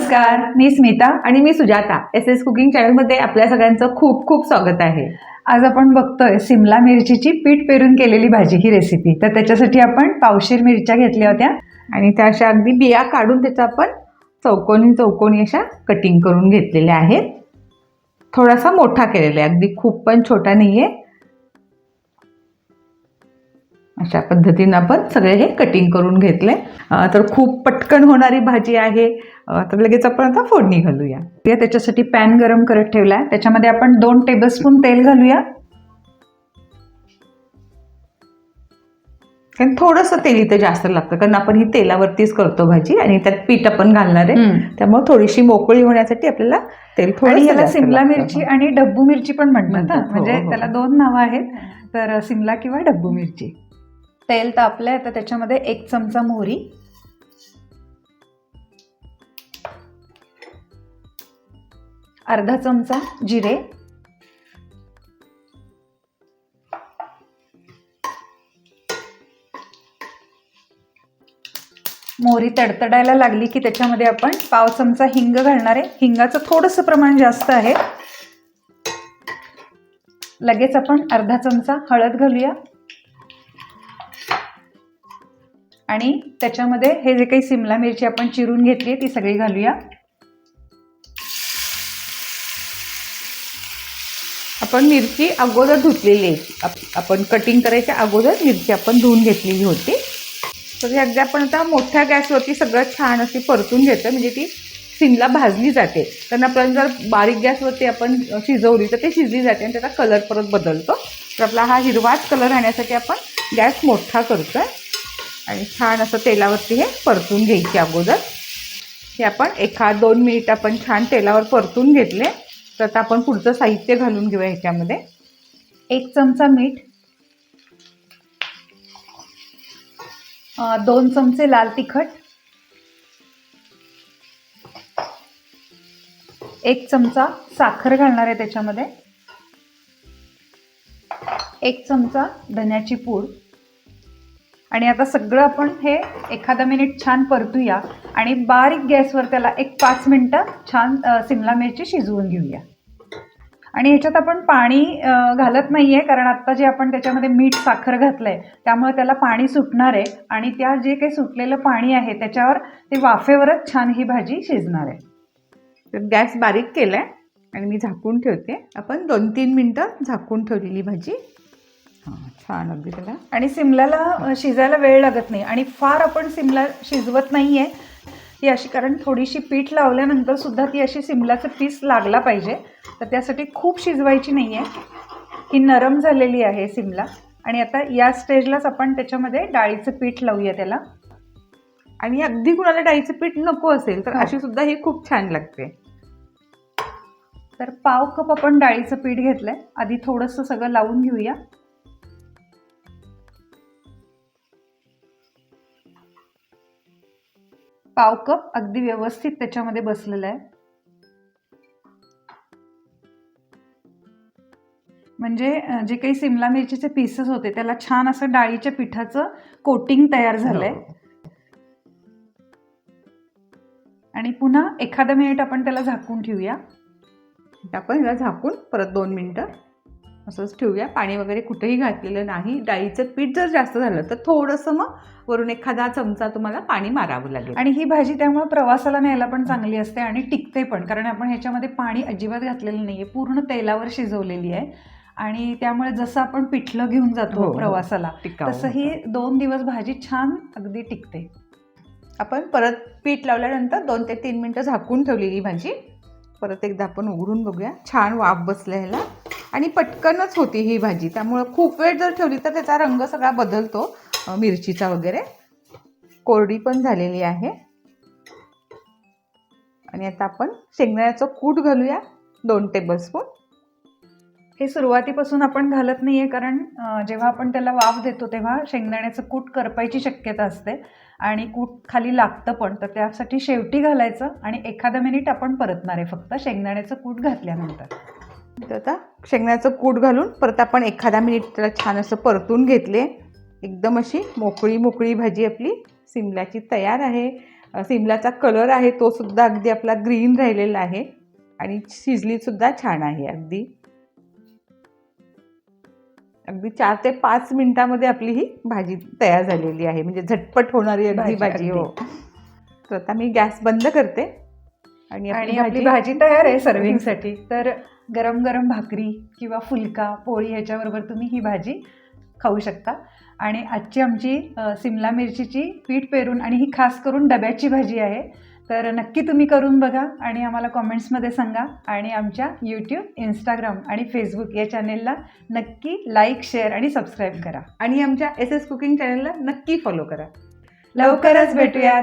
नमस्कार मी स्मिता आणि मी सुजाता. एस एस कुकिंग चॅनलमध्ये आपल्या सगळ्यांचं खूप खूप स्वागत आहे. आज आपण बघतोय सिमला मिरचीची पीठ पेरून केलेली भाजी ही रेसिपी तर त्याच्यासाठी आपण पावशीर मिरच्या घेतल्या होत्या आणि त्या अशा अगदी बिया काढून त्याचा आपण चौकोनी चौकोनी अशा कटिंग करून घेतलेल्या आहेत. थोडासा मोठा केलेला आहे. अगदी खूप पण छोटा नाही आहे अशा पद्धतीनं आपण सगळे हे कटिंग करून घेतले. तर खूप पटकन होणारी भाजी आहे. तर लगेच आपण आता फोडणी घालूया. त्याच्यासाठी पॅन गरम करत ठेवला. आहे त्याच्यामध्ये आपण दोन टेबलस्पून तेल घालूया. कारण थोडंसं तेल इथं जास्त लागतं. कारण आपण ही तेलावरतीच करतो भाजी आणि त्यात पीठ आपण घालणार आहे. त्यामुळे थोडीशी मोकळी होण्यासाठी आपल्याला तेल आणि थोडी याला सिमला मिरची आणि डब्बू मिरची पण म्हणतात. हा. हो, म्हणजे हो. त्याला दोन नावं आहेत. तर सिमला किंवा डब्बू मिरची. तेल तापलंय तर त्याच्यामध्ये एक चमचा मोहरी. अर्धा चमचा जिरे. मोहरी तडतडायला लागली की त्याच्यामध्ये आपण पाव चमचा हिंग घालणार आहे. हिंगाचं थोडंसं प्रमाण जास्त आहे. लगेच आपण अर्धा चमचा हळद घालूया. आणि त्याच्यामध्ये हे जे काही सिमला मिरची आपण चिरून घेतली आहे ती सगळी घालूया. आपण मिरची अगोदर धुतलेली आहे. आपण कटिंग करायच्या अगोदर मिरची आपण धुवून घेतलेली होती. तर हे अगदी आपण आता मोठ्या गॅसवरती सगळं छान अशी परतून घेतो म्हणजे ती सिमला भाजली जाते. कारण आपण जर बारीक गॅसवरती आपण शिजवली तर ते शिजली जाते आणि त्याचा कलर परत बदलतो. तर आपला हा हिरवाच कलर राहण्यासाठी आपण गॅस मोठा करतो आहे आणि छान असं तेलावरती हे परतून घ्यायची अगोदर. हे आपण एखाद दोन मिनिट आपण छान तेलावर परतून घेतले तर आता आपण पुढचं साहित्य घालून घेऊया ह्याच्यामध्ये. एक चमचा मीठ. दोन चमचे लाल तिखट. एक चमचा साखर घालणार आहे त्याच्यामध्ये. एक चमचा धन्याची पूड. आणि आता सगळं आपण हे एखादा मिनिट छान परतूया आणि बारीक गॅसवर त्याला एक पाच मिनटं छान सिमला मिरची शिजवून घेऊया. आणि ह्याच्यात आपण पाणी घालत नाही आहे कारण आत्ता जे आपण त्याच्यामध्ये मीठ साखर घातलं आहे त्यामुळे त्याला पाणी सुटणार आहे आणि त्या जे काही सुटलेलं पाणी आहे त्याच्यावर ते वाफेवरच छान ही भाजी शिजणार आहे. तर गॅस बारीक केला आहे आणि मी झाकून ठेवते. आपण दोन तीन मिनटं झाकून ठेवलेली भाजी. छान अगदी त्याला. आणि सिमल्याला अ, शिजायला वेळ लागत नाही. आणि फार आपण सिमला शिजवत नाही आहे ती अशी कारण थोडीशी पीठ लावल्यानंतर सुद्धा ती अशी सिमलाचं पीस लागला पाहिजे. तर त्यासाठी खूप शिजवायची नाही आहे ही नरम झालेली आहे सिमला. आणि आता या स्टेजलाच आपण त्याच्यामध्ये डाळीचं पीठ लावूया त्याला. आणि अगदी कुणाला डाळीचं पीठ नको असेल तर. अशी सुद्धा ही खूप छान लागते. तर पाव कप आपण डाळीचं पीठ घेतलंय. आधी थोडंसं सगळं लावून घेऊया. पाव कप अगदी व्यवस्थित त्याच्यामध्ये बसलेलं आहे. म्हणजे जे काही सिमला मिरचीचे पीसेस होते त्याला छान असं डाळीच्या पिठाचं कोटिंग तयार झालंय. आणि पुन्हा एखादा मिनिट आपण त्याला झाकून ठेवूया. आपण ह्याला झाकून परत दोन मिनटं असंच ठेवूया. पाणी वगैरे कुठेही घातलेलं नाही. डाळीचं पीठ जर जास्त झालं तर थोडंसं मग वरून एखादा चमचा तुम्हाला पाणी मारावं लागेल. आणि ही भाजी त्यामुळे प्रवासाला न्यायला पण चांगली असते आणि टिकते पण. कारण आपण ह्याच्यामध्ये पाणी अजिबात घातलेलं नाहीये. पूर्ण तेलावर शिजवलेली आहे. आणि त्यामुळे जसं आपण पिठलं घेऊन हो, जातो हो. प्रवासाला टिकाऊ तसं ही दोन दिवस भाजी छान अगदी टिकते. आपण परत पीठ लावल्यानंतर दोन ते तीन मिनटं झाकून ठेवलेली भाजी. परत एकदा आपण उघडून बघूया. छान वाफ बसला ह्याला. आणि पटकनच होती ही भाजी. त्यामुळं खूप वेळ जर ठेवली तर त्याचा रंग सगळा बदलतो. मिरचीचा वगैरे. कोरडी पण झालेली आहे. आणि आता आपण शेंगदाण्याचं कूट घालूया. दोन टेबलस्पून हे सुरुवातीपासून आपण घालत नाही आहे कारण जेव्हा आपण त्याला वाफ देतो तेव्हा शेंगदाण्याचं कूट करपायची शक्यता असते. आणि कूट खाली लागतं पण तर त्यासाठी शेवटी घालायचं आणि एखादा मिनिट आपण परतणार आहे फक्त शेंगदाण्याचं कूट घातल्यानंतर. तर आता शेंगण्याचं कूट घालून परत आपण एखादा मिनिट त्याला छान असं परतून घेतले. एकदम अशी मोकळी मोकळी भाजी आपली सिमल्याची तयार आहे. सिमलाचा कलर आहे तो सुद्धा अगदी आपला ग्रीन राहिलेला आहे. आणि शिजली सुद्धा छान आहे अगदी. अगदी चार ते पाच मिनिटामध्ये आपली ही भाजी तयार झालेली आहे. म्हणजे झटपट होणारी अगदी भाजी. हो तर आता मी गॅस बंद करते. आणि आणि आपली भाजी तयार आहे सर्विंगसाठी तर गरम गरम भाकरी किंवा फुलका पोळी ह्याच्याबरोबर तुम्ही ही भाजी खाऊ शकता. आणि आजची आमची सिमला मिरचीची पीठ पेरून आणि ही खास करून डब्याची भाजी आहे. तर नक्की तुम्ही करून बघा आणि आम्हाला कॉमेंट्समध्ये सांगा. आणि आमच्या यूट्यूब इंस्टाग्राम आणि फेसबुक या चॅनेलला नक्की लाईक शेअर आणि सबस्क्राईब करा. आणि आमच्या एस एस कुकिंग चॅनलला नक्की फॉलो करा. लवकरच भेटूयात.